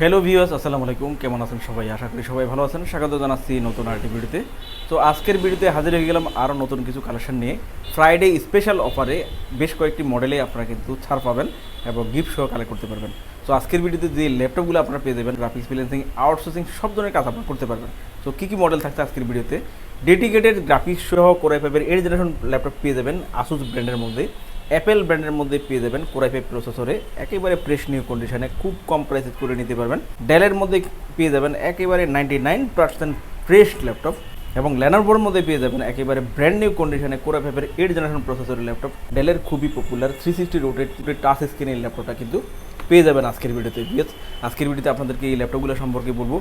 Hello viewers আসসালামু আলাইকুম। কেমন আছেন সবাই? আশা করি সবাই ভালো আছেন। স্বাগত জানাচ্ছি নতুন আরেকটি ভিডিওতে। তো আজকের ভিডিওতে হাজির হয়ে গেলাম আরও নতুন কিছু কালেকশন নিয়ে। ফ্রাইডে স্পেশাল অফারে বেশ কয়েকটি মডেলে আপনারা কিন্তু ছাড় পাবেন এবং গিফট সহ কালেক্ট করতে পারবেন। তো আজকের ভিডিওতে যে ল্যাপটপগুলো আপনারা পেয়ে যাবেন গ্রাফিক্স ফ্রিল্যান্সিং আউটসোর্সিং সব ধরনের কাজ আপনারা করতে পারবেন। তো কী কী মডেল থাকছে আজকের ভিডিওতে? ডেডিকেটেড গ্রাফিক্স সহ করে পাবেন এইট জেনারেশন ল্যাপটপ পেয়ে যাবেন আসুস ব্র্যান্ডের মধ্যে। অ্যাপেল ব্র্যান্ডের মধ্যে পেয়ে যাবেন কোরাই ফাইভ প্রসেসরে একেবারে ফ্রেশ নিউ কন্ডিশনে খুব কম প্রাইসে করে নিতে পারবেন। ডেলের মধ্যে পেয়ে যাবেন একেবারে ninety nine percent fresh laptop এবং ল্যানোভোর মধ্যে পেয়ে যাবেন একেবারে ব্র্যান্ড নিউ কন্ডিশনে কোরা ফাইভের এইট জেনারেশন প্রসেসরের ল্যাপটপ ডেলের খুবই popular three sixty rotated touch স্ক্রিনের ল্যাপটপটা কিন্তু পেয়ে যাবেন আজকের ভিডিওতে বিএস আজকের ভিডিওতে আপনাদেরকে এই ল্যাপটপগুলো সম্পর্কে বলব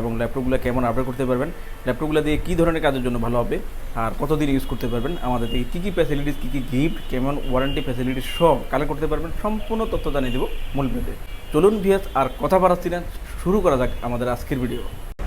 এবং ল্যাপটপগুলো কেমন আপডেট করতে পারবেন ল্যাপটপগুলো দিয়ে কী ধরনের কাজের জন্য ভালো হবে, আর কতদিন ইউজ করতে পারবেন, আমাদের থেকে কী কী ফ্যাসিলিটিস কী কী গিফট কেমন ওয়ারেন্টি ফ্যাসিলিটিস সব কালেক্ট করতে পারবেন, সম্পূর্ণ তথ্য জানিয়ে দেবো মূল ভিডিওতে। চলুন ভিএস আর কথা বাড়াচ্ছি না, শুরু করা যাক আমাদের আজকের ভিডিও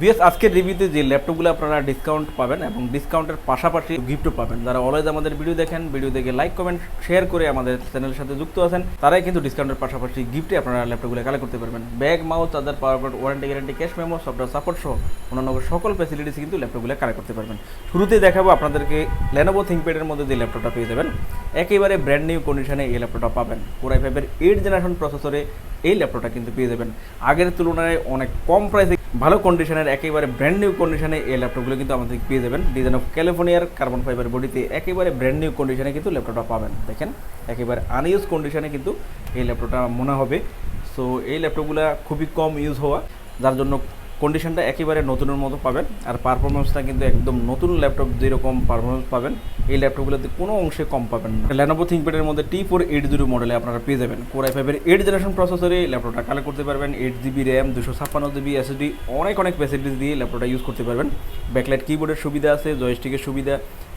বিএস, আজকের রিভিউতে যে ল্যাপটপগুলো আপনারা ডিসকাউন্ট পাবেন এবং ডিসকাউন্টের পাশাপাশি গিফটও পাবেন। যারা অলওয়েজ আমাদের ভিডিও দেখেন ভিডিও দেখে লাইক কমেন্ট শেয়ার করে আমাদের চ্যানেলের সাথে যুক্ত আছেন, তারাই কিন্তু ডিসকাউন্টের পাশাপাশি গিফটে আপনারা ল্যাপটপগুলো কালেক্ট করতে পারবেন। Bag mouse charger power point warranty guarantee cash memo software support সহ অন্যান্য সকল ফ্যাসিলিটিস কিন্তু ল্যাপটপগুলো কালেক্ট করতে পারবেন। শুরুতে দেখাবো আপনাদেরকে লেনোভো থিঙ্কপ্যাডের মধ্যে যে ল্যাপটপটা পেয়ে যাবেন, একেবারে ব্র্যান্ড নিউ কন্ডিশনে এই ল্যাপটপটা পাবেন। কোরাই ফাইভের এইট জেনারেশন প্রসেসরে এই ল্যাপটপটা কিন্তু পেয়ে যাবেন। আগের তুলনায় অনেক কম প্রাইসে ভালো কন্ডিশনের একেবারে ব্র্যান্ড নিউ কন্ডিশনে এই ল্যাপটপগুলো কিন্তু আমাদের পেয়ে যাবেন। ডিজাইন অফ ক্যালিফোর্নিয়ার কার্বন ফাইবার বডিতে একেবারে ব্র্যান্ড নিউ কন্ডিশনে কিন্তু ল্যাপটপটা পাবেন। দেখেন, একেবারে আনইউজ কন্ডিশনে কিন্তু এই ল্যাপটপটা মনে হবে। সো এই ল্যাপটপগুলো খুবই কম ইউজ হওয়া, যার জন্য কন্ডিশনটা একেবারে নতুনের মতো পাবেন। আর পারফরমেন্সটা কিন্তু একদম নতুন ল্যাপটপ যেরকম পারফরমেন্স পাবেন, এই ল্যাপটপগুলোতে কোনো অংশে কম পাবেন না। ল্যানোভো থিঙ্কপ্যাডের মধ্যে টি ফোর এইট জিরো মডেলে আপনারা পেয়ে যাবেন। কোরাই ফাইভের এইট জেনারেশন প্রসেসরে ল্যাপটপটা কালেক্ট করতে পারবেন এইট জিবি র্যাম দুশো ছাপ্পান্ন জিবি এসএসডি অনেক অনেক ফ্যাসিলিটিস দিয়ে ল্যাপটপটা ইউজ করতে পারবেন। ব্যাকলাইট কিবোর্ডের সুবিধা আছে জয়স্টিকের সুবিধা,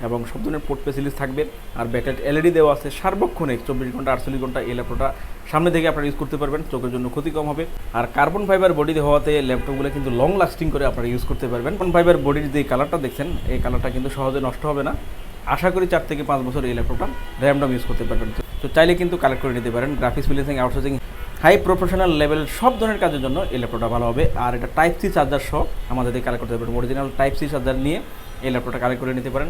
এবং সব ধরনের পোর্ট ফেসিলিটিস থাকবে। আর ব্যাকলাইট এলইডি দেওয়া আছে, সার্বক্ষণিক চব্বিশ ঘণ্টা, আটচল্লিশ ঘণ্টা এই ল্যাপটপটা সামনে থেকে আপনারা ইউজ করতে পারবেন, চোখের জন্য ক্ষতি কম হবে। আর কার্বন ফাইবার বডিতে হওয়াতে ল্যাপটপগুলো কিন্তু লং লাস্টিং করে আপনারা ইউজ করতে পারবেন। কার্বন ফাইবার বডির যে কালারটা দেখছেন, এই কালারটা কিন্তু সহজে নষ্ট হবে না। আশা করি চার থেকে পাঁচ বছর এই ল্যাপটপটা র্যামডম ইউজ করতে পারবেন। তো চাইলে কিন্তু কালেক্ট করে নিতে পারেন। Graphics freelancing outsourcing high professional level সব ধরনের কাজের জন্য এই ল্যাপটপটা ভালো হবে। আর এটা টাইপ সি চার্জার সহ আমাদের দিয়ে কালেক্ট করতে পারবেন। অরিজিনাল টাইপ সি চার্জার নিয়ে এই ল্যাপটপটা কালেক্ট করে নিতে পারেন।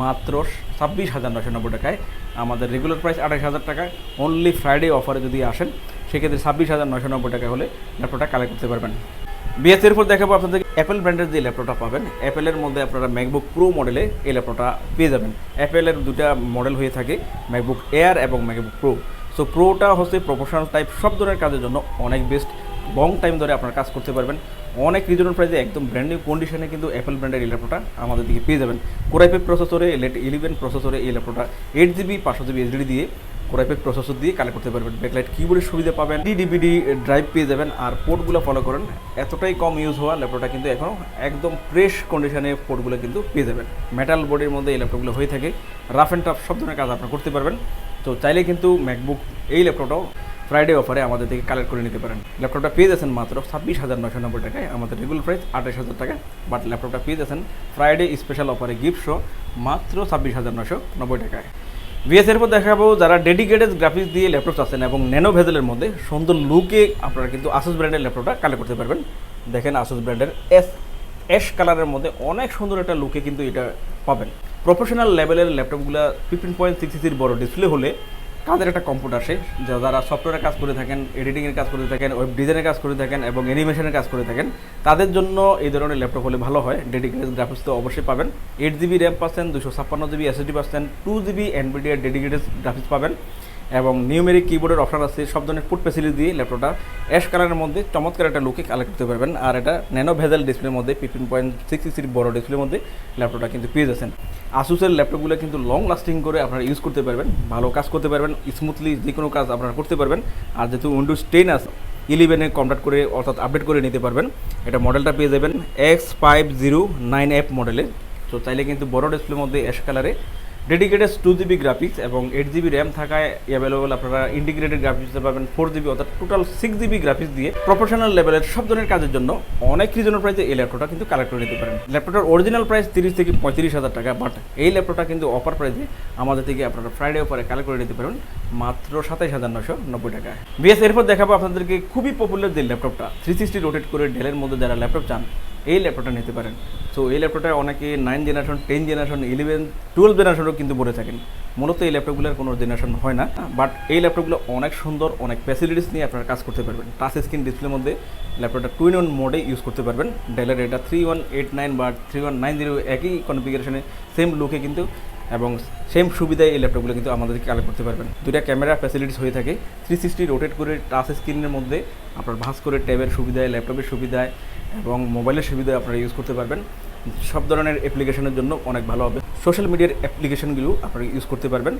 মাত্র ছাব্বিশ হাজার নশো নব্বই টাকায়। আমাদের রেগুলার প্রাইস আঠাশ হাজার টাকা। অনলি ফ্রাইডে অফারে যদি আসেন, সেক্ষেত্রে ছাব্বিশ হাজার নশো নব্বই টাকা হলে ল্যাপটপটা কালেক্ট করতে পারবেন। বিএসের উপর দেখাবো আপনাদের অ্যাপেল ব্র্যান্ডের যে ল্যাপটপটা পাবেন অ্যাপেলের মধ্যে আপনারা ম্যাকবুক প্রো মডেলে এই ল্যাপটপটা পেয়ে যাবেন। অ্যাপেলের দুটা মডেল হয়ে থাকে ম্যাকবুক এয়ার এবং ম্যাকবুক প্রো সো প্রোটা হচ্ছে প্রফেশনাল টাইপ সব ধরনের কাজের জন্য অনেক বেস্ট লং টাইম ধরে আপনারা কাজ করতে পারবেন। অনেক রিজনেবল প্রাইসে একদম ব্র্যান্ড নিউ কন্ডিশনে কিন্তু অ্যাপেল ব্র্যান্ডের এই ল্যাপটপটা আমাদের দিকে পেয়ে যাবেন। কোরাইপেক প্রসেসরে লেট ইলেভেন প্রসেসরে এই ল্যাপটপটা এইট জিবি পাঁচশো জিবি এইচডি দিয়ে। কোরাইপেক প্রসেসর দিয়ে কালেক্ট করতে পারবেন। ব্যাকলাইট কিবোর্ডের সুবিধা পাবেন ডি ডিভিডি ড্রাইভ পেয়ে যাবেন আর পোর্টগুলো ফলো করেন। এতটাই কম ইউজ হওয়া ল্যাপটপটা কিন্তু এখনও একদম ফ্রেশ কন্ডিশনে পোর্টগুলো কিন্তু পেয়ে যাবেন। মেটাল বোর্ডের মধ্যে এই ল্যাপটপগুলো হয়ে থাকে। রাফ অ্যান্ড টাফ সব ধরনের কাজ আপনারা করতে পারবেন। তো চাইলে কিন্তু ম্যাকবুক এই ল্যাপটপটাও ফ্রাইডে অফারে আমাদের থেকে কালেক্ট করে নিতে পারেন। ল্যাপটপটা পেয়ে যাচ্ছেন মাত্র ছাব্বিশ হাজার নশো নব্বই টাকায়। আমাদের রেগুলার প্রাইস আঠাশ হাজার টাকা। বাট ল্যাপটপটা পেয়ে যাচ্ছেন ফ্রাইডে স্পেশাল অফারে গিফট শো মাত্র ছাব্বিশ হাজার নশো নব্বই টাকায়। বিএসের পর দেখাবো যারা ডেডিকেটেড গ্রাফিক্স দিয়ে ল্যাপটপ চাচ্ছেন এবং ন্যানো ভেজেলের মধ্যে সুন্দর লুকে আপনারা কিন্তু আসুস ব্র্যান্ডের ল্যাপটপটা কালেক্ট করতে পারবেন। দেখেন আসুস ব্র্যান্ডের এস অ্যাশ কালারের মধ্যে অনেক সুন্দর একটা লুকে কিন্তু এটা পাবেন। প্রফেশনাল লেভেলের ল্যাপটপগুলো ফিফটিন পয়েন্ট সিক্স বড় ডিসপ্লে হলে কাদের একটা কম্পিউটার আসে যারা সফটওয়্যারের কাজ করে থাকেন এডিটিংয়ের কাজ করে থাকেন ওয়েব ডিজাইনের কাজ করে থাকেন, এবং অ্যানিমেশনের কাজ করে থাকেন, তাদের জন্য এই ধরনের ল্যাপটপ হলে ভালো হয়। ডেডিকেটেড গ্রাফিক্স তো অবশ্যই পাবেন। এইট জিবি র্যাম পাচ্ছেন দুশো ছাপ্পান্ন জিবি এসএসডি পাচ্ছেন টু জিবি এনবিডিআর ডেডিকেটেড গ্রাফিক্স পাবেন। নিউমেরিক কিবোর্ডের অপশন আছে, সব ধরনের ফুট ফেসিলিটি দিয়ে ল্যাপটপটা অ্যাশ কালারের মধ্যে চমৎকার একটা লুকে কালেক্ট করতে পারবেন। আর এটা ন্যানো ভেজাল ডিসপ্লের মধ্যে ফিফটিন পয়েন্ট সিক্স সিক্স বড় ডিসপ্লের মধ্যে ল্যাপটপটা কিন্তু পেয়ে যাচ্ছেন। আসুসের ল্যাপটপগুলো কিন্তু লং লাস্টিং করে আপনারা ইউজ করতে পারবেন, ভালো কাজ করতে পারবেন স্মুথলি যে কোনো কাজ আপনারা করতে পারবেন। আর যেহেতু উইন্ডোজ টেন আছে ইলেভেনে কনভার্ট করে অর্থাৎ আপডেট করে নিতে পারবেন। এটা মডেলটা পেয়ে যাবেন X five zero nine F মডেলে তো চাইলে কিন্তু বড় ডিসপ্লের মধ্যে অ্যাশ কালারে ডেডিকেটেড টু জিবি গ্রাফিক্স এবং এইট জিবি র্যাম থাকায় অ্যাভেলেবল আপনারা ইন্টিগ্রেটেড গ্রাফিক্স দিতে পারবেন ফোর জিবি অর্থাৎ টোটাল সিক্স জিবি গ্রাফিক্স দিয়ে প্রফেশনাল লেভেলের সব ধরনের কাজের জন্য অনেক রিজনাল প্রাইসে এই ল্যাপটপটা কিন্তু কালেক্ট করে নিতে পারেন। ল্যাপটপটার অরিজিনাল প্রাইস তিরিশ থেকে পঁয়ত্রিশ হাজার টাকা বাট এই ল্যাপটপটা কিন্তু অফার প্রাইসে আমাদের থেকে আপনারা ফ্রাইডে অফারে কালেক্ট করে নিতে পারেন, মাত্র সাতাইশ হাজার নশো নব্বই টাকা বিএস এরপর দেখাবো আপনাদেরকে খুবই পপুলার যে ল্যাপটপটা থ্রি সিক্সটি রোটেট করে ডেলের মধ্যে যারা ল্যাপটপ চান এই ল্যাপটপটা নিতে পারেন। সো এই ল্যাপটপটা অনেকে nine generation ten generation eleven twelve জেনারেশনও কিন্তু বলে থাকেন। মূলত এই ল্যাপটপগুলোর কোনো জেনারেশন হয় না বাট এই ল্যাপটপগুলো অনেক সুন্দর, অনেক ফ্যাসিলিটিস নিয়ে আপনারা কাজ করতে পারবেন। টাচ স্ক্রিন ডিসপ্লের মধ্যে ল্যাপটপটা টুইন ওয়ান মোডে ইউজ করতে পারবেন। ডেলের এটা থ্রি ওয়ান এইট নাইন বা থ্রি ওয়ান নাইন জিরো একই কনফিগারেশনে সেম লুকে কিন্তু এবং সেম সুবিধায় এই ল্যাপটপগুলো কিন্তু আমাদেরকে কালেক্ট করতে পারবেন। দুটা ক্যামেরা ফ্যাসিলিটিস হয়ে থাকে। থ্রি সিক্সটি রোটেট করে টাচ স্ক্রিনের মধ্যে আপনার ভাঁজ করে ট্যাবের সুবিধায় ল্যাপটপের সুবিধায় এবং মোবাইলের সুবিধায় আপনারা ইউজ করতে পারবেন। সব ধরনের অ্যাপ্লিকেশনের জন্য অনেক ভালো হবে। সোশ্যাল মিডিয়ার অ্যাপ্লিকেশনগুলো আপনারা ইউজ করতে পারবেন।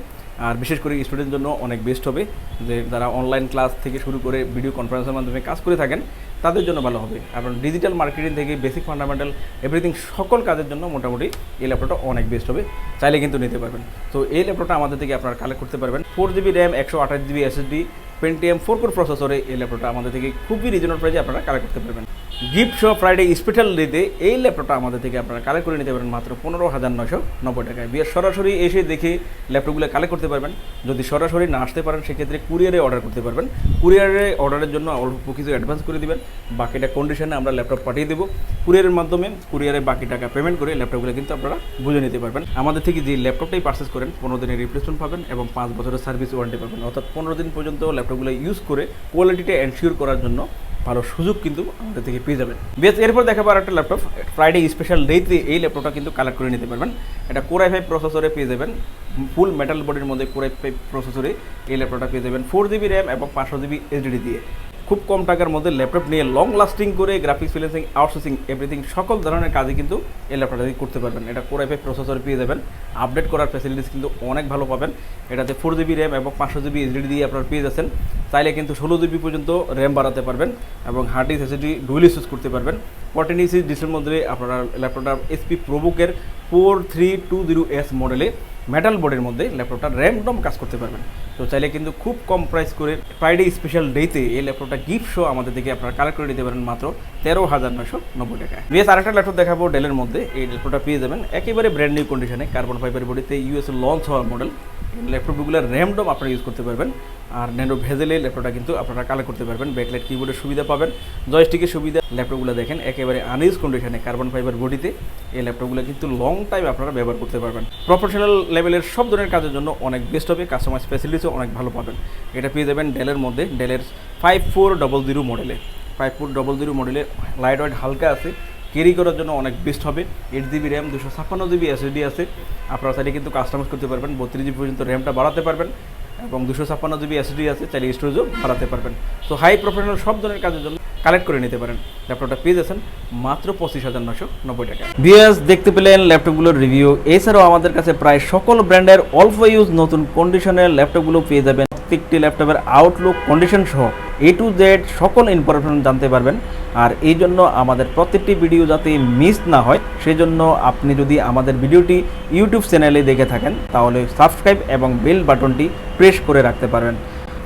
আর বিশেষ করে স্টুডেন্টের জন্য অনেক বেস্ট হবে যে, যারা অনলাইন ক্লাস থেকে শুরু করে ভিডিও কনফারেন্সের মাধ্যমে কাজ করে থাকেন তাদের জন্য ভালো হবে। এবং ডিজিটাল মার্কেটিং থেকে বেসিক ফান্ডামেন্টাল এভরিথিং সকল কাজের জন্য মোটামুটি এই ল্যাপটপটা অনেক বেস্ট হবে। চাইলে কিন্তু নিতে পারবেন। তো এই ল্যাপটপটা আমাদের থেকে আপনারা কালেক্ট করতে পারবেন। ফোর জিবি র্যাম একশো আঠাশ GB SSD Pentium four core প্রসেসরে এই ল্যাপটপটা আমাদের থেকে খুবই রিজনেবল প্রাইসে আপনারা কালেক্ট করতে পারবেন। গিফট শো ফ্রাইডে স্পেশাল ডেতে এই ল্যাপটপটা আমাদের থেকে আপনারা কালেক্ট করে নিতে পারেন মাত্র পনেরো হাজার নশো নব্বই টাকায়। বিয়ের সরাসরি এসে দেখে ল্যাপটপগুলো কালেক্ট করতে পারবেন। যদি সরাসরি না আসতে পারেন, সেক্ষেত্রে কুরিয়ারে অর্ডার করতে পারবেন। কুরিয়ারে অর্ডারের জন্য অল্প কিছু অ্যাডভান্স করে দিবেন। বাকিটা কন্ডিশনে আমরা ল্যাপটপ পাঠিয়ে দেবো। কুরিয়ারের মাধ্যমে কুরিয়ারে বাকি টাকা পেমেন্ট করে ল্যাপটপগুলো কিন্তু আপনারা বুঝে নিতে পারবেন। আমাদের থেকে যে ল্যাপটপটাই পারচেস করেন, পনেরো দিনের রিপ্লেসমেন্ট পাবেন এবং পাঁচ বছরের সার্ভিস ওয়ারেন্টি পাবেন। অর্থাৎ পনেরো দিন পর্যন্ত ল্যাপটপগুলো ইউজ করে কোয়ালিটিটা এনশিওর করার জন্য ভালো সুযোগ কিন্তু আমাদের থেকে পেয়ে যাবেন। বেশ, এরপর দেখাবো আর একটা ল্যাপটপ। ফ্রাইডে স্পেশাল ডেতে এই ল্যাপটপটা কিন্তু কালেক্ট করে নিতে পারবেন। এটা কোরাই ফাইভ প্রসেসরে পেয়ে যাবেন। ফুল মেটাল বডির মধ্যে কোরাই প্রসেসরে এই ল্যাপটপটা পেয়ে যাবেন। ফোর জিবি র্যাম এবং পাঁচশো জিবি এইচডি দিয়ে। খুব কম টাকার মধ্যে ল্যাপটপ নিয়ে লং লাস্টিং করে গ্রাফিক্স ফিলেন্সিং আউটসোর্সিং এভরিথিং সকল ধরনের কাজই কিন্তু এই ল্যাপটপটা করতে পারবেন। এটা কোরাই ফাইভ প্রসেসর পেয়ে যাবেন। আপডেট করার ফ্যাসিলিটিস কিন্তু অনেক ভালো পাবেন। এটাতে ফোর জিবি র্যাম এবং পাঁচশো জিবি এইচডি দিয়ে আপনারা পেয়ে যাচ্ছেন। চাইলে কিন্তু ষোলো জিবি পর্যন্ত র্যাম বাড়াতে পারবেন এবং hard disk SSD dual use করতে পারবেন। ইসি ডিসের মধ্যে আপনারা ল্যাপটপটা SP প্রোবুকের four three two zero S মডেলে মেটাল বোর্ডের মধ্যে ল্যাপটপটা র্যামডম কাজ করতে পারবেন। তো চাইলে কিন্তু খুব কম প্রাইস করে ফ্রাইডে স্পেশাল ডেতে এই ল্যাপটপটা গিফট শো আমাদের থেকে আপনারা কালেক্ট করে দিতে পারেন মাত্র তেরো হাজার নয়শো নব্বই টাকায়। বিএস আরেকটা ল্যাপটপ দেখাবো ডেলের মধ্যে। এই ল্যাপটপটা পেয়ে যাবেন। একেবারে ব্র্যান্ড নিউ কন্ডিশনে কার্বন ফাইবার বডিতে ইউএস লঞ্চ হওয়ার মডেল ল্যাপটপগুলোর র্যামডম আপনারা ইউজ করতে পারবেন। আর ন্যানো ভেজেলে ল্যাপটপটা কিন্তু আপনারা কালেক্ট করতে পারবেন। ব্যাকলাইট কিবোর্ডের সুবিধা পাবেন। জয়স্টিকের সুবিধা, ল্যাপটপগুলো দেখেন, একেবারে আনইউজ কন্ডিশনে কার্বন ফাইবার বডিতে। এই ল্যাপটপগুলো কিন্তু লং টাইম আপনারা ব্যবহার করতে পারবেন। প্রফেশনাল লেভেলের সব ধরনের কাজের জন্য অনেক বেস্ট হবে কাস্টমার ফ্যাসিলিটিসও অনেক ভালো পাবেন। এটা পেয়ে যাবেন ডেলের মধ্যে ডেলের ফাইভ ফোর ডবল জিরো মডেলে ফাইভ ফোর ডবল জিরো মডেলের লাইট ওয়েট হালকা আছে। ক্যারি করার জন্য অনেক বেস্ট হবে। এইট জিবি র্যাম দুশো ছাপ্পান্ন জিবি এসএসডি আছে। আপনারা চাইলে কিন্তু কাস্টমাইজ করতে পারবেন। বত্রিশ জিবি পর্যন্ত র্যামটা বাড়াতে পারবেন এবং দুশো ছাপ্পান্ন জিবি এসএসডি আছে। চাইলে স্টোরেজও বাড়াতে পারবেন। তো হাই প্রফেশনাল সব ধরনের কাজের জন্য কালেক্ট করে নিতে পারেন। ল্যাপটপটা পেয়ে যাচ্ছেন মাত্র পঁচিশ হাজার নশো নব্বই টাকা। বিএস দেখতে পেলেন ল্যাপটপগুলোর রিভিউ এছাড়াও আমাদের কাছে প্রায় সকল ব্র্যান্ডের অল্প ইউজ নতুন কন্ডিশনের ল্যাপটপগুলো পেয়ে যাবেন। প্রত্যেকটি ল্যাপটপের আউটলুক কন্ডিশন সহ এ টু জেড সকল ইনফরমেশন জানতে পারবেন। আর এই জন্য আমাদের প্রত্যেকটি ভিডিও যাতে মিস না হয়, সেজন্য আপনি যদি আমাদের ভিডিওটি ইউটিউব চ্যানেলে দেখে থাকেন, তাহলে সাবস্ক্রাইব এবং বেল বাটনটি প্রেস করে রাখতে পারবেন।